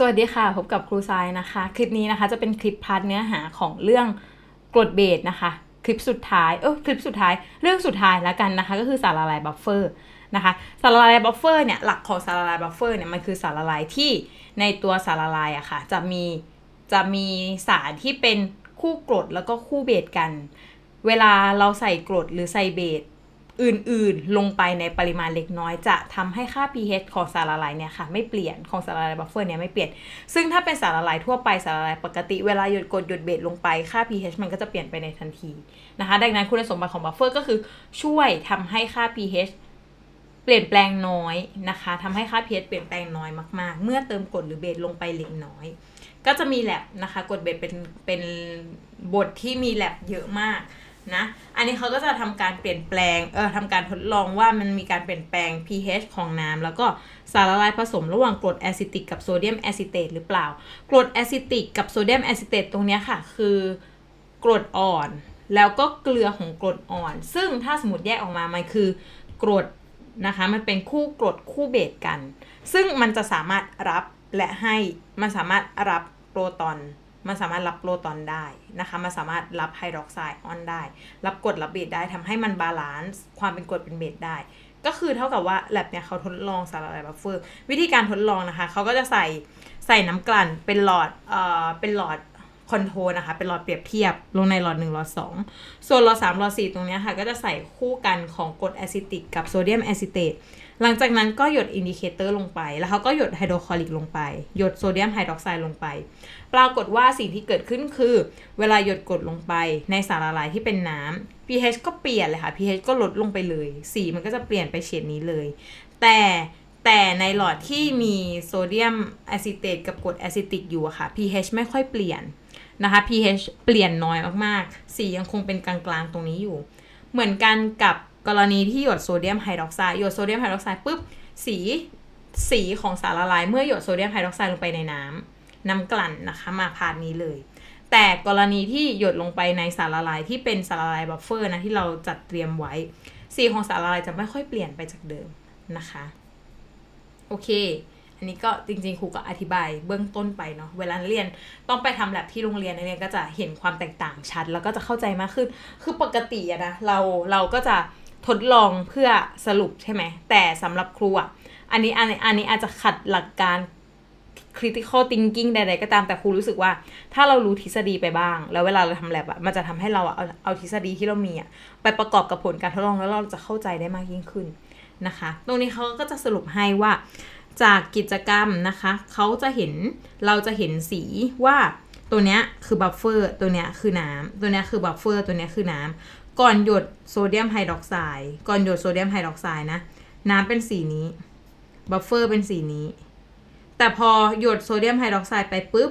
สวัสดีค่ะ พบกับครูทรายนะคะ คลิปนี้นะคะจะเป็นคลิปพาร์ทเนื้อหาของเรื่องกรดเบสนะคะ คลิปสุดท้ายเออคลิปสุดท้ายเรื่องสุดท้ายแล้วกันนะคะ ก็คือสารละลายบัฟเฟอร์นะคะสารละลายบัฟเฟอร์เนี่ยหลักของสารละลายบัฟเฟอร์เนี่ยมันคือสารละลายที่ในตัวสารละลายอะค่ะจะมีจะมีสารที่เป็นคู่กรดแล้วก็คู่เบสกัน เวลาเราใส่กรดหรือใส่เบส อื่นๆ ลงไปในปริมาณเล็กน้อย จะทำให้ค่า pH ของสารละลายเนี่ยค่ะไม่เปลี่ยนของสารละลายบัฟเฟอร์เนี่ยไม่เปลี่ยน ซึ่งถ้าเป็นสารละลายทั่วไปสารละลายปกติเวลาหยดกรดหยดเบสลงไปค่า pH มันก็จะเปลี่ยนไปในทันทีนะคะ ดังนั้นคุณสมบัติของบัฟเฟอร์ก็คือช่วยทำให้ค่า pH เปลี่ยนแปลงน้อยนะคะทำให้ค่า pH เปลี่ยนแปลงน้อยมากๆ เมื่อเติมกรดหรือเบสลงไปเล็กน้อย ก็จะมีแลบนะคะกรดเบสเป็นเป็นบทที่มีแลบเยอะมาก นะอันนี้เขาก็จะทำการเปลี่ยนแปลงเออทำการทดลองว่ามันมีการเปลี่ยนแปลง pH ของน้ำแล้วก็สารละลายผสมระหว่างกรดแอซิติกกับโซเดียมแอซิเตตหรือเปล่ากรดแอซิติกกับโซเดียมแอซิเตตตรงนี้ค่ะคือกรดอ่อน แล้วก็เกลือของกรดอ่อน ซึ่งถ้าสมมติแยกออกมามันคือกรดนะคะมันเป็นคู่กรดคู่เบสกัน ซึ่งมันจะสามารถรับและให้มันสามารถรับโปรตอน มันสามารถรับโปรตอนได้นะคะ มันสามารถรับไฮดรอกไซด์ออนได้ รับกรดรับเบสได้ทำให้มันบาลานซ์ความเป็นกรดเป็นเบสได้ ก็คือเท่ากับว่าแลบเนี่ยเขาทดลองสารละลายบัฟเฟอร์วิธีการทดลองนะคะเขาก็จะใส่ใส่น้ำกลั่นเป็นหลอดเอ่อเป็นหลอดคอนโทรนะคะ เป็นหลอดเปรียบเทียบ ลงในหลอด1หลอด 2 ส่วนหลอด3หลอด 4 ตรงนี้ค่ะ ก็จะใส่คู่กันของกรดแอซิติกกับโซเดียมแอซิเตต หลังจากนั้นก็หยดอินดิเคเตอร์ลงไป แล้วเขาก็หยดไฮโดรคลอริกลงไป หยดโซเดียมไฮดรอกไซด์ลงไป ปรากฏว่าสิ่งที่เกิดขึ้นคือ เวลาหยดกรดลงไปในสารละลายที่เป็นน้ำ pH ก็เปลี่ยนเลยค่ะ pH ก็ลดลงไปเลย สีมันก็จะเปลี่ยนไปเฉดนี้เลย แต่แต่ในหลอดที่มีโซเดียมแอซิเตตกับกรดแอซิติกอยู่อะค่ะ pH ไม่ค่อยเปลี่ยนนะคะ pH เปลี่ยนน้อยมากๆ สียังคงเป็นกลางๆ ตรงนี้อยู่ เหมือนกันกับ กรณีที่หยดโซเดียมไฮดรอกไซด์หยดโซเดียมไฮดรอกไซด์ปุ๊บสีสีของสารละลาย เมื่อหยดโซเดียมไฮดรอกไซด์ลงไปในน้ำน้ำกลั่นนะคะมาพาดนี้เลย แต่กรณีที่หยดลงไปในสารละลายที่เป็นสารละลายบัฟเฟอร์นะที่เราจัดเตรียมไว้ สีของสารละลายจะไม่ค่อยเปลี่ยนไปจากเดิมนะคะโอเค อันนี้ก็จริงๆครูก็อธิบายเบื้องต้นไปเนาะ เวลาเรียนต้องไปทำแลบที่โรงเรียนนักเรียนก็จะเห็นความแตกต่างชัด แล้วก็จะเข้าใจมากขึ้น คือปกติอะนะเราเราก็จะ ทดลองเพื่อสรุปใช่ไหม แต่สำหรับครูอะ อันนี้อันนี้อันนี้อาจจะขัดหลักการ critical thinking ใดๆก็ตามแต่ครูรู้สึกว่า ถ้าเรารู้ทฤษฎีไปบ้าง แล้วเวลาเราทำแลบอะมันจะทำให้เราอะเอาเอาทฤษฎีที่เรามีอะไปประกอบกับผลการทดลองแล้วเราจะเข้าใจได้มากยิ่งขึ้นนะคะ ตรงนี้เขาก็จะสรุปให้ว่า จากกิจกรรมนะคะเขาจะเห็นเราจะเห็นสีว่าตัวเนี้ยคือบัฟเฟอร์ตัวเนี้ยคือน้ำตัวเนี้ยคือบัฟเฟอร์ตัวเนี้ยคือน้ำ ก่อนหยดโซเดียมไฮดรอกไซด์ก่อนหยดโซเดียมไฮดรอกไซด์นะน้ำเป็นสีนี้บัฟเฟอร์เป็นสีนี้ แต่พอหยดโซเดียมไฮดรอกไซด์ไปปุ๊บ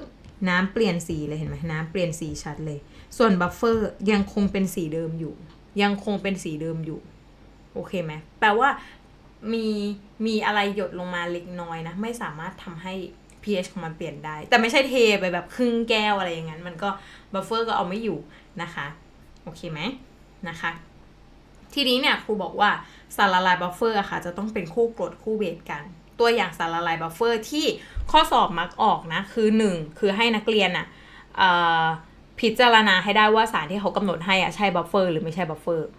น้ำเปลี่ยนสีเลยเห็นไหมน้ำเปลี่ยนสีชัดเลย ส่วนบัฟเฟอร์ยังคงเป็นสีเดิมอยู่ ยังคงเป็นสีเดิมอยู่ โอเคไหมแปลว่ามีมีอะไรหยดลงมาเล็กน้อยนะ ไม่สามารถทำให้ pH ของมันเปลี่ยนได้ แต่ไม่ใช่เทไปแบบครึ่งแก้วอะไรอย่างนั้น มันก็บัฟเฟอร์ก็เอาไม่อยู่นะคะ โอเคไหม นะคะ ทีนี้เนี่ยครูบอกว่าสารละลายบัฟเฟอร์อะค่ะจะต้องเป็นคู่กรดคู่เบสกัน ตัวอย่างสารละลายบัฟเฟอร์ที่ข้อสอบมักออกนะคือ 1 คือให้นักเรียนอะเอ่อพิจารณาให้ได้ว่าสารที่เขากำหนดให้อะใช่บัฟเฟอร์หรือไม่ใช่บัฟเฟอร์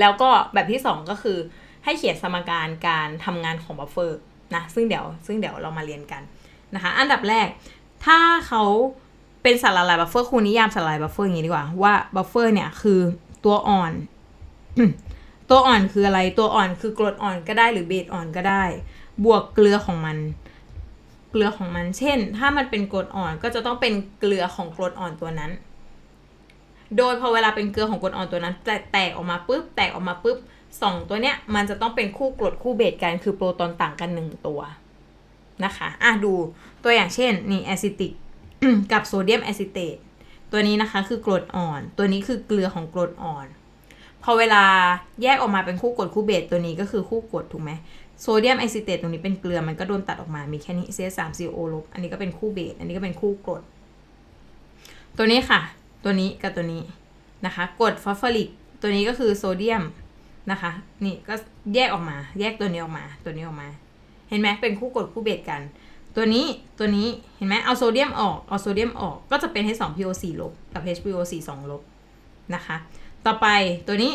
แล้วก็แบบที่ 2 ก็คือให้เขียนสมการการทำงานของบัฟเฟอร์นะซึ่งเดี๋ยวซึ่งเดี๋ยวเรามาเรียนกันนะคะ อันดับแรกถ้าเขาเป็นสารละลายบัฟเฟอร์ครูนิยามสารละลายบัฟเฟอร์อย่างนี้ดีกว่าว่าบัฟเฟอร์เนี่ยคือ ตัวอ่อน ตัวอ่อนคืออะไร ตัวอ่อนคือกรดอ่อนก็ได้หรือเบสอ่อนก็ได้ บวกเกลือของมัน เกลือของมัน เช่น ถ้ามันเป็นกรดอ่อนก็จะต้องเป็นเกลือของกรดอ่อนตัวนั้น โดยพอเวลาเป็นเกลือของกรดอ่อนตัวนั้น แตกแตกออกมาปุ๊บ แตกออกมาปุ๊บสองตัวเนี้ยมันจะต้องเป็นคู่กรดคู่เบสกัน คือโปรตอนต่างกันหนึ่งตัวนะคะ อะดูตัวอย่างเช่น นี่แอซิติกกับโซเดียมแอซิเตต ตัวนี้นะคะคือกรดอ่อน ตัวนี้คือเกลือของกรดอ่อน พอเวลาแยกออกมาเป็นคู่กรดคู่เบสตัวนี้ก็คือคู่กรดถูกไหมโซเดียมแอซิเตตตรงนี้เป็นเกลือมันก็โดนตัดออกมา มีแค่นี้ CS3CO ลบอันนี้ก็เป็นคู่เบสอันนี้ก็เป็นคู่กรด ตัวนี้ค่ะ ตัวนี้กับตัวนี้นะคะกรดฟอสฟอริกตัวนี้ก็คือโซเดียมนะคะ นี่ก็แยกออกมา แยกตัวนี้ออกมา ตัวนี้ออกมา เห็นไหมเป็นคู่กรดคู่เบสกัน ตัวนี้ตัวนี้เห็นไหมเอาโซเดียมออกเอาโซเดียมออกก็จะเป็น H2PO4 ลบกับ HPO4 2 ลบนะคะ ต่อไปตัวนี้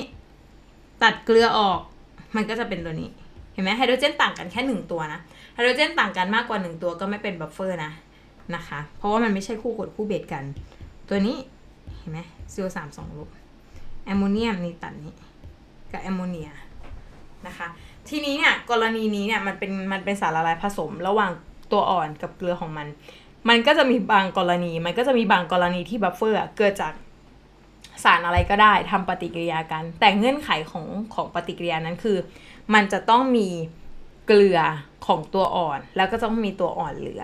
ตัดเกลือออกมันก็จะเป็นตัวนี้เห็นไหมไฮโดรเจนต่างกันแค่หนึ่งตัวนะไฮโดรเจนต่างกันมากกว่าหนึ่งตัวก็ไม่เป็นบัฟเฟอร์นะนะคะ เพราะว่ามันไม่ใช่คู่กดคู่เบสกัน ตัวนี้เห็นไหม CO3 2ลบแอมโมเนียมนี่ตัดนี้กับแอมโมเนียนะคะ ทีนี้เนี่ยกรณีนี้เนี่ยมันเป็นมันเป็นสารละลายผสมระหว่าง ตัวอ่อนกับเกลือของมัน มันก็จะมีบางกรณี มันก็จะมีบางกรณีที่บัฟเฟอร์เกิดจากสารอะไรก็ได้ทำปฏิกิริยากัน แต่เงื่อนไขของของปฏิกิริยานั้นคือ มันจะต้องมีเกลือของตัวอ่อน แล้วก็ต้องมีตัวอ่อนเหลือ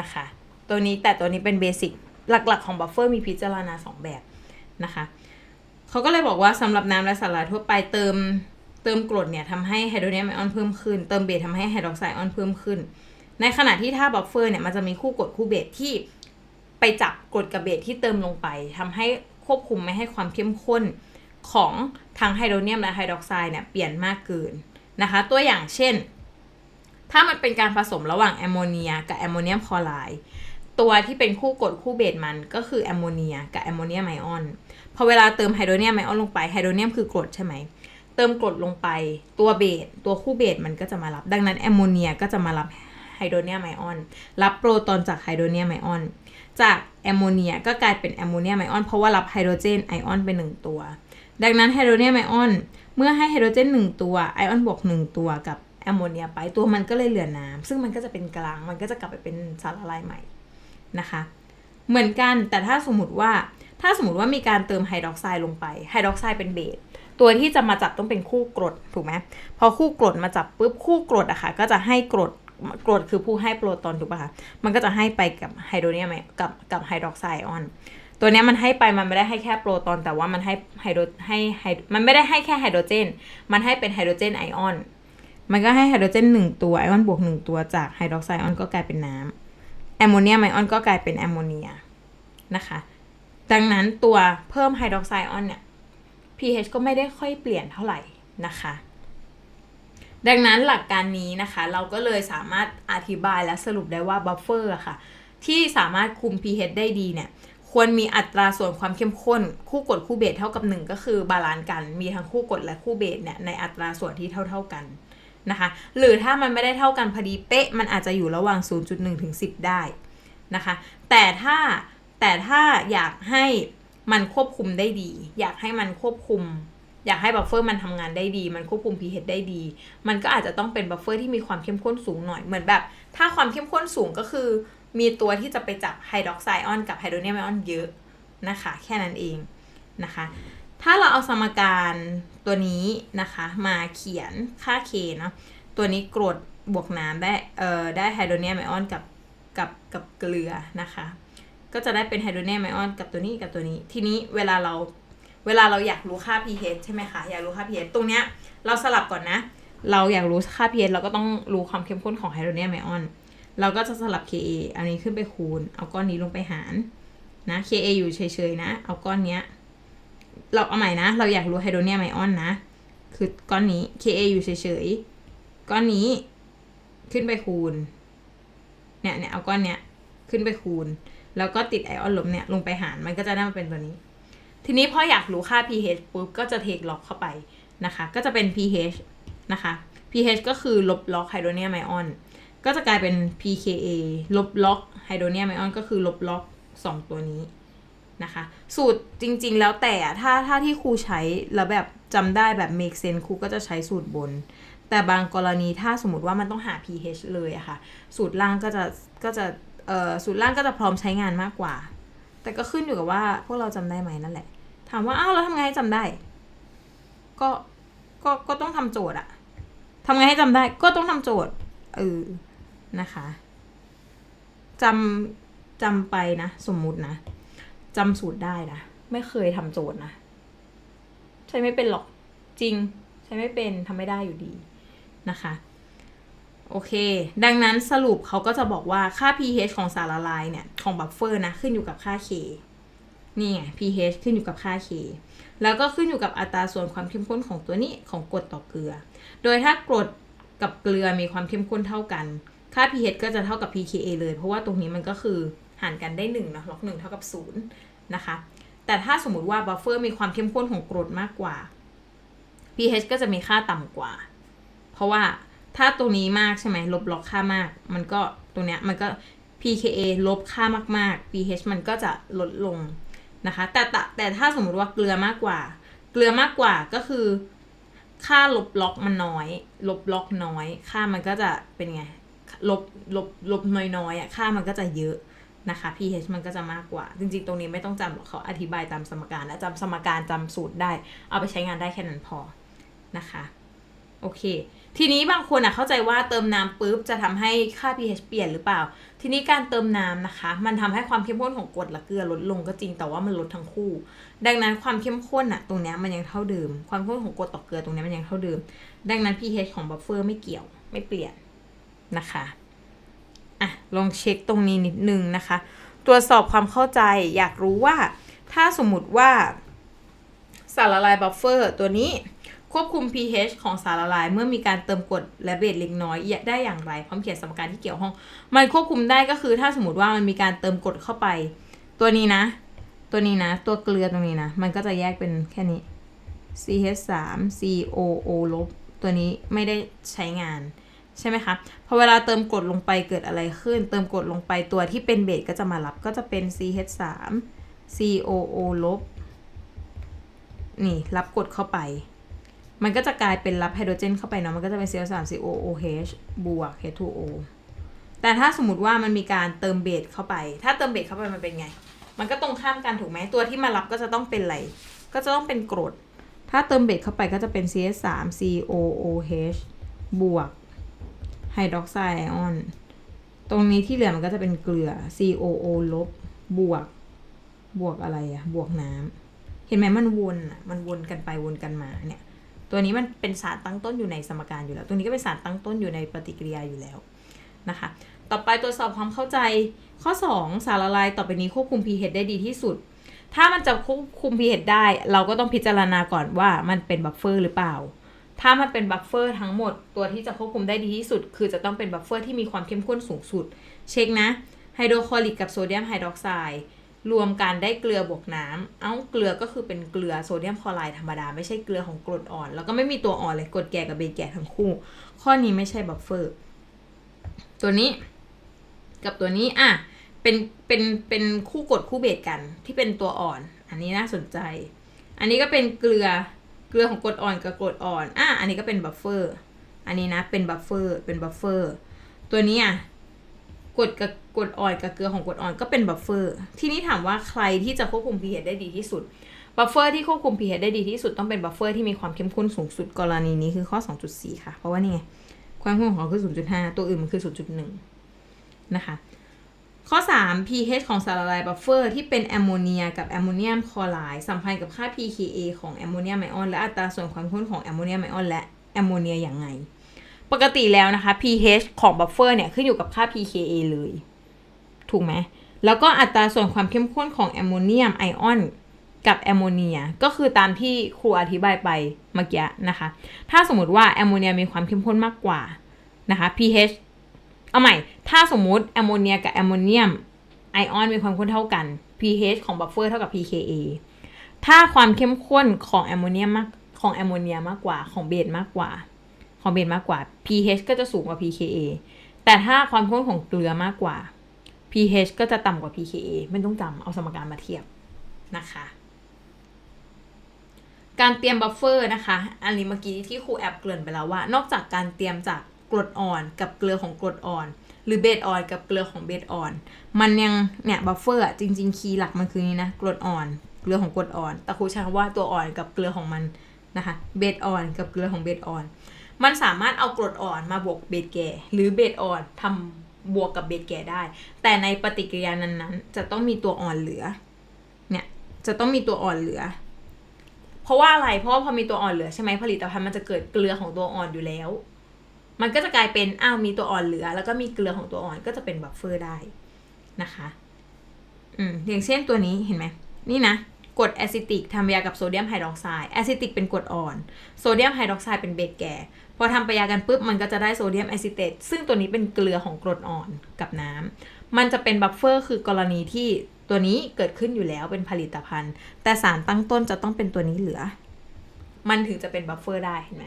นะคะ ตัวนี้แต่ตัวนี้เป็นเบสิกหลักๆ ของบัฟเฟอร์มีพิจารณาสองแบบนะคะเขาก็เลยบอกว่าสำหรับน้ำและสารละลายทั่วไปเติมเติมกรดเนี่ยทำให้ไฮโดรเนียมไอออนเพิ่มขึ้น เติมเบสทำให้ไฮดรอกไซด์ไอออนเพิ่มขึ้น ในขณะที่ถ้าบัฟเฟอร์เนี่ยมันจะมีคู่กรดคู่เบสที่ไปจับกรดกับเบสที่เติมลงไปทำให้ควบคุมไม่ให้ความเข้มข้นของทั้งไฮโดรเนียมและไฮดรอกไซด์เนี่ยเปลี่ยนมากเกินนะคะ ตัวอย่างเช่น ถ้ามันเป็นการผสมระหว่างแอมโมเนียกับแอมโมเนียมคลอไรด์ตัวที่เป็นคู่กรดคู่เบสมันก็คือแอมโมเนียกับแอมโมเนียมไอออนพอเวลาเติมไฮโดรเนียมไอออนลงไปไฮโดรเนียมคือกรดใช่ไหมเติมกรดลงไปตัวเบสตัวคู่เบสมันก็จะมารับ ดังนั้นแอมโมเนียก็จะมารับไไฮโดรเนียมไอออน รับโปรตอนจากไฮโดรเนียมไอออน จากแอมโมเนียก็กลายเป็นแอมโมเนียมไอออนเพราะว่ารับไฮโดรเจนไอออนเป็นหนึ่งตัว ดังนั้นไฮโดรเนียมไอออนเมื่อให้ไฮโดรเจนหนึ่งตัวไอออนบวกหนึ่งตัวกับแอมโมเนียไปตัวมันก็เลยเหลือน้ำซึ่งมันก็จะเป็นกลางมันก็จะกลับไปเป็นสารละลายใหม่นะคะเหมือนกันแต่ถ้าสมมติว่าถ้าสมมติว่ามีการเติมไฮดรอกไซด์ลงไปไฮดรอกไซด์เป็นเบสตัวที่จะมาจับต้องเป็นคู่กรดถูกไหมพอคู่กรดมาจับปุ๊บคู่กรดอะค่ะก็จะให้กรด กรดคือผู้ให้โปรตอนถูกป่ะคะ มันก็จะให้ไปกับไฮโดรเนียมกับกับไฮดรอกไซออน ตัวนี้มันให้ไปมันไม่ได้ให้แค่โปรตอนแต่ว่ามันให้ไฮโดรให้ไฮมันไม่ได้ให้แค่ไฮโดรเจน มันให้เป็นไฮโดรเจนไอออน มันก็ให้ไฮโดรเจนหนึ่งตัวไอออนบวกหนึ่งตัวจากไฮดรอกไซออนก็กลายเป็นน้ำแอมโมเนียมไอออนก็กลายเป็นแอมโมเนียนะคะ ดังนั้นตัวเพิ่มไฮดรอกไซออนเนี่ย pH ก็ไม่ได้ค่อยเปลี่ยนเท่าไหร่นะคะ ดังนั้นหลักการนี้นะคะ เราก็เลยสามารถอธิบายและสรุปได้ว่าบัฟเฟอร์ค่ะ ที่สามารถคุม pH ได้ดีเนี่ย ควรมีอัตราส่วนความเข้มข้น คู่กรดคู่เบสเท่ากับ 1 ก็คือบาลานซ์กัน มีทั้งคู่กรดและคู่เบสเนี่ยในอัตราส่วนที่เท่า ๆกันนะคะ หรือถ้ามันไม่ได้เท่ากันพอดีเป๊ะ มันอาจจะอยู่ระหว่าง 0.1 ถึง 10 ได้นะคะ แต่ถ้าแต่ถ้าอยากให้มันควบคุมได้ดี อยากให้มันควบคุม อยากให้บัฟเฟอร์มันทำงานได้ดี มันควบคุม pH ได้ดี มันก็อาจจะต้องเป็นบัฟเฟอร์ที่มีความเข้มข้นสูงหน่อย เหมือนแบบ ถ้าความเข้มข้นสูงก็คือ มีตัวที่จะไปจับไฮดรอกไซด์ออนกับไฮโดรเนียมไอออนเยอะนะคะ แค่นั้นเองนะคะ ถ้าเราเอาสมการตัวนี้นะคะ มาเขียนค่า K เนาะ ตัวนี้กรดบวกน้ำได้เอ่อได้ไฮโดรเนียมไอออนกับกับกับเกลือนะคะ ก็จะได้เป็นไฮโดรเนียมไอออนกับตัวนี้กับตัวนี้ ทีนี้เวลาเรา เวลาเราอยากรู้ค่า pH ใช่ไหมคะ อยากรู้ค่า pH ตรงเนี้ยเราสลับก่อนนะ เราอยากรู้ค่า pH เราก็ต้องรู้ความเข้มข้นของไฮโดรเนียมไอออน เราก็จะสลับ Ka อันนี้ขึ้นไปคูณ เอาก้อนนี้ลงไปหารนะ Ka อยู่เฉยๆนะ เอาก้อนเนี้ย เราเอาใหม่นะ เราอยากรู้ไฮโดรเนียมไอออนนะ คือก้อนนี้ Ka อยู่เฉยๆ ก้อนนี้ขึ้นไปคูณ เนี่ยเนี่ยเอาก้อนเนี้ยขึ้นไปคูณ แล้วก็ติดไอออนลบเนี่ยลงไปหาร มันก็จะได้มาเป็นตัวนี้ ทีนี้พออยากรู้ค่า pH ปุ๊บก็จะเทคล็อกเข้าไปนะคะ ก็จะเป็น pH นะคะ pH ก็คือลบล็อกไฮโดรเนียมไอออน ก็จะกลายเป็น pKa ลบล็อกไฮโดรเนียมไอออนก็คือลบล็อก 2 ตัวนี้นะคะ สูตรจริงๆแล้วแต่ถ้าถ้าที่ครูใช้แล้วแบบจำได้แบบ make sense ครูก็จะใช้สูตรบน แต่บางกรณีถ้าสมมติว่ามันต้องหา pH เลยอะค่ะ สูตรล่างก็จะก็จะเอ่อสูตรล่างก็จะพร้อมใช้งานมากกว่า แต่ก็ขึ้นอยู่กับว่าพวกเราจำได้ไหมนั่นแหละามว่าอ้าวแล้วทำไงให้จำได้ ก็ก็ก็ต้องทำโจทย์อะทำไงให้จำได้ ก็ต้องทำโจทย์เออนะคะจำจำไปนะ สมมุตินะจำสูตรได้นะ ไม่เคยทำโจทย์นะ ใช้ไม่เป็นหรอกจริง ใช้ไม่เป็นทำไม่ได้อยู่ดีนะคะ โอเค ดังนั้นสรุปเขาก็จะบอกว่าค่า pH ของสารละลายเนี่ย ของบัฟเฟอร์นะ ขึ้นอยู่กับค่า K นี่ไง pH ขึ้นอยู่กับค่า K แล้วก็ขึ้นอยู่กับอัตราส่วนความเข้มข้นของตัวนี้ของกรดต่อเกลือ โดยถ้ากรดกับเกลือมีความเข้มข้นเท่ากัน ค่า pH ก็จะเท่ากับ pKa เลย เพราะว่าตรงนี้มันก็คือหารกันได้1เนอะล็อก1เท่ากับ0นะคะ แต่ถ้าสมมติว่าบัฟเฟอร์มีความเข้มข้นของกรดมากกว่า pH ก็จะมีค่าต่ำกว่า เพราะว่าถ้าตัวนี้มากใช่ไหมลบล็อกค่ามาก มันก็ตัวเนี้ยมันก็ pKa ลบค่ามากๆ pH มันก็จะลดลง นะคะแต่แต่แต่ถ้าสมมุติว่าเกลือมากกว่า เกลือมากกว่าก็คือ ค่าลบล็อกมันน้อย ลบล็อกน้อย ค่ามันก็จะเป็นไงลบลบลบน้อยๆอะค่ามันก็จะเยอะนะคะ pH มันก็จะมากกว่า จริงๆ ตรงนี้ไม่ต้องจำหรอกเขาอธิบายตามสมการและจำสมการจำสูตรได้ เอาไปใช้งานได้แค่นั้นพอนะคะ โอเค ทีนี้บางคนอะเข้าใจว่าเติมน้ำปุ๊บจะทำให้ค่า pH เปลี่ยนหรือเปล่า ทีนี้การเติมน้ำนะคะ มันทำให้ความเข้มข้นของกรดและเกลือลดลงก็จริงแต่ว่ามันลดทั้งคู่ ดังนั้นความเข้มข้นอะตรงนี้มันยังเท่าเดิม ความเข้มข้นของกรดต่อเกลือตรงนี้มันยังเท่าเดิม ดังนั้น pH ของบัฟเฟอร์ไม่เกี่ยวไม่เปลี่ยนนะคะอะลองเช็คตรงนี้นิดนึงนะคะ ตรวจสอบความเข้าใจอยากรู้ว่า ถ้าสมมติว่าสารละลายบัฟเฟอร์ตัวนี้ ควบคุม pH ของสารละลาย เมื่อมีการเติมกรดและเบสเล็กน้อยได้อย่างไรพร้อมเขียนสมการที่เกี่ยวข้อง มันควบคุมได้ก็คือถ้าสมมติว่ามันมีการเติมกรดเข้าไป ตัวนี้นะ ตัวนี้นะ ตัวเกลือตรงนี้นะ มันก็จะแยกเป็นแค่นี้ CH3 COO ลบตัวนี้ไม่ได้ใช้งานใช่ไหมคะพอเวลาเติมกรดลงไปเกิดอะไรขึ้น เติมกรดลงไปตัวที่เป็นเบสก็จะมารับก็จะเป็น CH3 COO ลบนี่รับกรดเข้าไป มันก็จะกลายเป็นรับไฮโดรเจนเข้าไปเนาะมันก็จะเป็น CH3 COOH บวก H2O แต่ถ้าสมมติว่ามันมีการเติมเบสเข้าไป ถ้าเติมเบสเข้าไปมันเป็นไง มันก็ตรงข้ามกันถูกไหมตัวที่มารับก็จะต้องเป็นอะไร ก็จะต้องเป็นกรด ถ้าเติมเบสเข้าไปก็จะเป็น CH3 COOH บวกไฮดรอกไซด์ไอออน ตรงนี้ที่เหลือมันก็จะเป็นเกลือ COO ลบบวก บวกอะไรอะบวกน้ำ เห็นไหมมันวนอะมันวนกันไปวนกันมาเนี่ย ตัวนี้มันเป็นสารตั้งต้นอยู่ในสมการอยู่แล้ว ตัวนี้ก็เป็นสารตั้งต้นอยู่ในปฏิกิริยาอยู่แล้วนะคะ ต่อไปตรวจสอบความเข้าใจ ข้อ 2 สารละลายต่อไปนี้ควบคุม pH ได้ดีที่สุด ถ้ามันจะควบคุม pH ได้ เราก็ต้องพิจารณาก่อนว่ามันเป็นบัฟเฟอร์หรือเปล่า ถ้ามันเป็นบัฟเฟอร์ทั้งหมด ตัวที่จะควบคุมได้ดีที่สุด คือจะต้องเป็นบัฟเฟอร์ที่มีความเข้มข้นสูงสุด เช็คนะไฮโดรคลอริกกับโซเดียมไฮดรอกไซด์ รวมกันได้เกลือบวกน้ำเอ้า เกลือก็คือเป็นเกลือโซเดียมคลอไรด์ธรรมดา ไม่ใช่เกลือของกรดอ่อน แล้วก็ไม่มีตัวอ่อนเลยกรดแก่กับเบสแก่ทั้งคู่ ข้อนี้ไม่ใช่บัฟเฟอร์ ตัวนี้ กับตัวนี้ อะ เป็น เป็น เป็นคู่กรดคู่เบสกันที่เป็นตัวอ่อน อันนี้น่าสนใจ อันนี้ก็เป็นเกลือ เกลือของกรดอ่อนกับกรดอ่อน อะ อันนี้ก็เป็นบัฟเฟอร์ อันนี้นะ เป็นบัฟเฟอร์ เป็นบัฟเฟอร์ ตัวนี้อะ กดกับกรดอ่อนกับเกลือของกรดอ่อนก็เป็นบัฟเฟอร์ ทีนี้ถามว่าใครที่จะควบคุม pH ได้ดีที่สุด บัฟเฟอร์ที่ควบคุม pH ได้ดีที่สุดต้องเป็นบัฟเฟอร์ที่มีความเข้มข้นสูงสุดกรณีนี้คือข้อ 2.4 ค่ะ เพราะว่านี่ไง ความเข้มข้นของเขาคือ 0.5 ตัวอื่นมันคือ 0.1 นะคะ ข้อ 3 pH ของสารละลายบัฟเฟอร์ที่เป็นแอมโมเนียกับแอมโมเนียมคลอไรด์สัมพันธ์กับค่า pKa ของแอมโมเนียมไอออนและอัตราส่วนความข้นของแอมโมเนียมไอออนและแอมโมเนียอย่างไง ปกติแล้วนะคะ pH ของบัฟเฟอร์เนี่ยขึ้นอยู่กับค่า pKa เลย ถูกไหม แล้วก็อัตราส่วนความเข้มข้นของแอมโมเนียมไอออนกับแอมโมเนียก็คือตามที่ครูอธิบายไปเมื่อกี้นะคะ ถ้าสมมติว่าแอมโมเนียมีความเข้มข้นมากกว่านะคะ pH เอาใหม่ ถ้าสมมุติแอมโมเนียกับแอมโมเนียมไอออนมีความข้นเท่ากัน pH ของบัฟเฟอร์เท่ากับ pKa ถ้าความเข้มข้นของแอมโมเนียมมากของแอมโมเนียมากกว่าของเบสมากกว่า ของเบสมากกว่า pH ก็จะสูงกว่า pKa แต่ถ้าความข้นของเกลือมากกว่า pH ก็จะต่ำกว่า pKa ไม่ต้องจำเอาสมการมาเทียบนะคะ การเตรียมบัฟเฟอร์นะคะ อันนี้เมื่อกี้ที่ครูแอบเกริ่นไปแล้วว่า นอกจากการเตรียมจากกรดอ่อนกับเกลือของกรดอ่อน หรือเบสอ่อนกับเกลือของเบสอ่อน มันยังเนี่ยบัฟเฟอร์จริงๆ คีย์หลักมันคือนี้นะกรดอ่อน เกลือของกรดอ่อนแต่ครูใช้คำว่าตัวอ่อนกับเกลือของมันนะคะเบสอ่อนกับเกลือของเบสอ่อน มันสามารถเอากรดอ่อนมาบวกเบสแก่ หรือเบสอ่อนทำบวกกับเบสแก่ได้ แต่ในปฏิกิริยานั้นๆ จะต้องมีตัวอ่อนเหลือ เนี่ย จะต้องมีตัวอ่อนเหลือ เพราะว่าอะไร เพราะว่าพอมีตัวอ่อนเหลือใช่ไหมผลิตภัณฑ์มันจะเกิดเกลือของตัวอ่อนอยู่แล้ว มันก็จะกลายเป็น อ้าว มีตัวอ่อนเหลือ แล้วก็มีเกลือของตัวอ่อนก็จะเป็นบัฟเฟอร์ได้นะคะ อืม อย่างเช่นตัวนี้เห็นไหม นี่นะกรดแอซิติกทำยากับโซเดียมไฮดรอกไซด์แอซิติกเป็นกรดอ่อน โซเดียมไฮดรอกไซด์เป็นเบสแก่ พอทำปยากันปุ๊บมันก็จะได้โซเดียมแอซิเตตซึ่งตัวนี้เป็นเกลือของกรดอ่อนกับน้ำมันจะเป็นบัฟเฟอร์คือกรณีที่ตัวนี้เกิดขึ้นอยู่แล้วเป็นผลิตภัณฑ์ แต่สารตั้งต้นจะต้องเป็นตัวนี้เหลือ มันถึงจะเป็นบัฟเฟอร์ได้เห็นไหม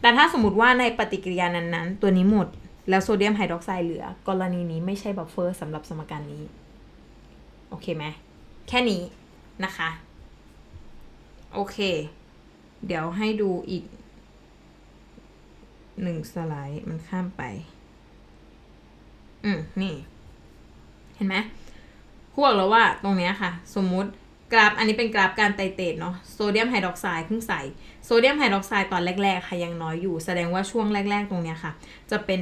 แต่ถ้าสมมติว่าในปฏิกิริยานั้นๆ ตัวนี้หมด แล้วโซเดียมไฮดรอกไซด์เหลือ กรณีนี้ไม่ใช่บัฟเฟอร์สำหรับสมการนี้ โอเคไหมแค่นี้นะคะ โอเค เดี๋ยวให้ดูอีก หนึ่งสไลด์มันข้ามไป อืม นี่ เห็นไหมครูบอกแล้วว่าตรงเนี้ยค่ะ สมมุติกราฟอันนี้เป็นกราฟการไตเตรตเนาะโซเดียมไฮดรอกไซด์เพิ่งใส่โซเดียมไฮดรอกไซด์ตอนแรก ๆ ค่ะยังน้อยอยู่ แสดงว่าช่วงแรก ๆ ตรงเนี้ยค่ะ จะเป็น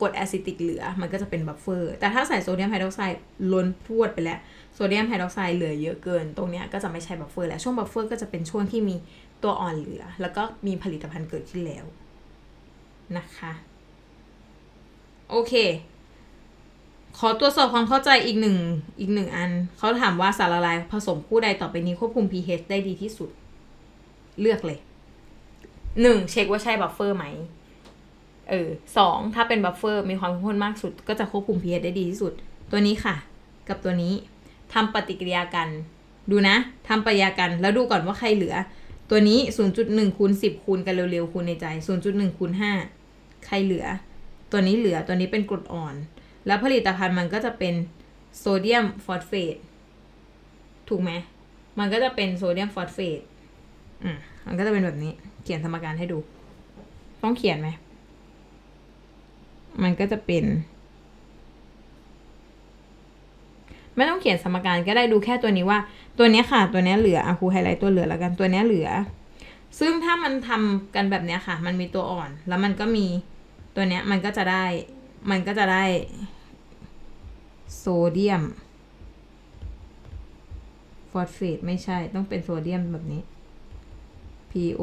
กรดแอซิติกเหลือ มันก็จะเป็นบัฟเฟอร์ แต่ถ้าใส่โซเดียมไฮดรอกไซด์ล้นพรวดไปแล้วโซเดียมไฮดรอกไซด์เหลือเยอะเกิน ตรงเนี้ยก็จะไม่ใช่บัฟเฟอร์แล้วช่วงบัฟเฟอร์ก็จะเป็นช่วงที่มีตัวอ่อนเหลือ แล้วก็มีผลิตภัณฑ์เกิดขึ้นแล้ว นะคะ โอเค ขอตรวจสอบความเข้าใจอีกหนึ่งอีกหนึ่งอัน เขาถามว่าสารละลายผสมคู่ใดต่อไปนี้ควบคุม pH ได้ดีที่สุด เลือกเลยหนึ่งเช็คว่าใช่บัฟเฟอร์ไหมเออสองถ้าเป็นบัฟเฟอร์มีความเข้มข้นมากสุด ก็จะควบคุม pH ได้ดีที่สุด ตัวนี้ค่ะ กับตัวนี้ทำปฏิกิริยากัน ดูนะทำปฏิกิริยากัน แล้วดูก่อนว่าใครเหลือ ตัวนี้ 0.1คูณ10 คูณกันเร็วๆคูณในใจ 0.1คูณ5ใครเหลือ ตัวนี้เหลือตัวนี้เป็นกรดอ่อน แล้วผลิตภัณฑ์มันก็จะเป็นโซเดียมฟอสเฟตถูกไหมมันก็จะเป็นโซเดียมฟอสเฟตอืมมันก็จะเป็นแบบนี้ เขียนสมการให้ดู ต้องเขียนไหม มันก็จะเป็น ไม่ต้องเขียนสมการก็ได้ดูแค่ตัวนี้ว่า ตัวนี้ค่ะ ตัวนี้เหลืออะครูไฮไลท์ตัวเหลือแล้วกันตัวนี้เหลือ ซึ่งถ้ามันทำกันแบบนี้ค่ะ มันมีตัวอ่อน แล้วมันก็มีตัวนี้มันก็จะได้ มันก็จะได้โซเดียมฟอสเฟตไม่ใช่ต้องเป็นโซเดียมแบบนี้ PO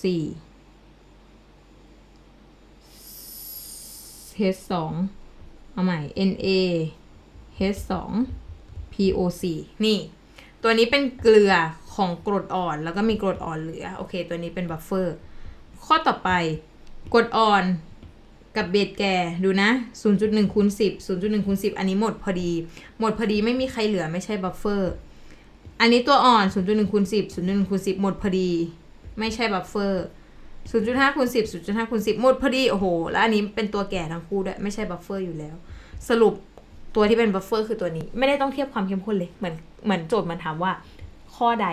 4 H2 เอาใหม่ Na H2 POC นี่ ตัวนี้เป็นเกลือของกรดอ่อน แล้วก็มีกรดอ่อนเหลือ โอเค ตัวนี้เป็นบัฟเฟอร์ ข้อต่อไป กรดอ่อนกับเบสแก่ดูนะ 0.1คูณ10 0.1คูณ10 อันนี้หมดพอดี หมดพอดีไม่มีใครเหลือไม่ใช่บัฟเฟอร์ อันนี้ตัวอ่อน 0.1คูณ10 0.1คูณ10 หมดพอดี ไม่ใช่บัฟเฟอร์ 0.5คูณ10 0.5คูณ10 หมดพอดี โอ้โห แล้วอันนี้เป็นตัวแก่ทั้งคู่ด้วย ไม่ใช่บัฟเฟอร์อยู่แล้ว สรุป ตัวที่เป็นบัฟเฟอร์คือตัวนี้ ไม่ได้ต้องเทียบความเข้มข้นเลยเหมือนเหมือนโจทย์มันถามว่า ข้อใด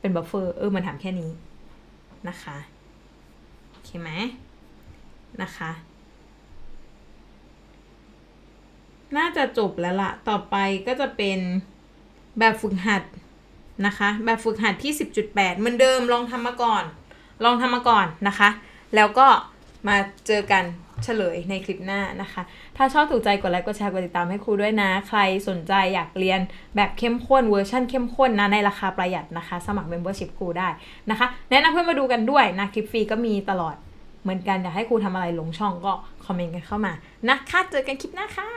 เป็นบัฟเฟอร์เออมันถามแค่นี้นะคะโอเคไหมนะคะ น่าจะจบแล้วละต่อไปก็จะเป็นแบบฝึกหัดนะคะ แบบฝึกหัดที่ 10.8 เหมือนเดิมลองทำมาก่อน ลองทำมาก่อนนะคะ แล้วก็มาเจอกัน เฉลยในคลิปหน้านะคะ ถ้าชอบถูกใจกดไลค์กดแชร์กดติดตามให้ครูด้วยนะ ใครสนใจอยากเรียนแบบเข้มข้นเวอร์ชั่นเข้มข้นนะในราคาประหยัดนะคะ สมัครเมมเบอร์ชิพครูได้นะคะ แนะนำเพื่อนมาดูกันด้วยนะคลิปฟรีก็มีตลอดเหมือนกันอยากให้ครูทำอะไรลงช่องก็คอมเมนต์กันเข้ามานะคะ เจอกันคลิปหน้าค่ะ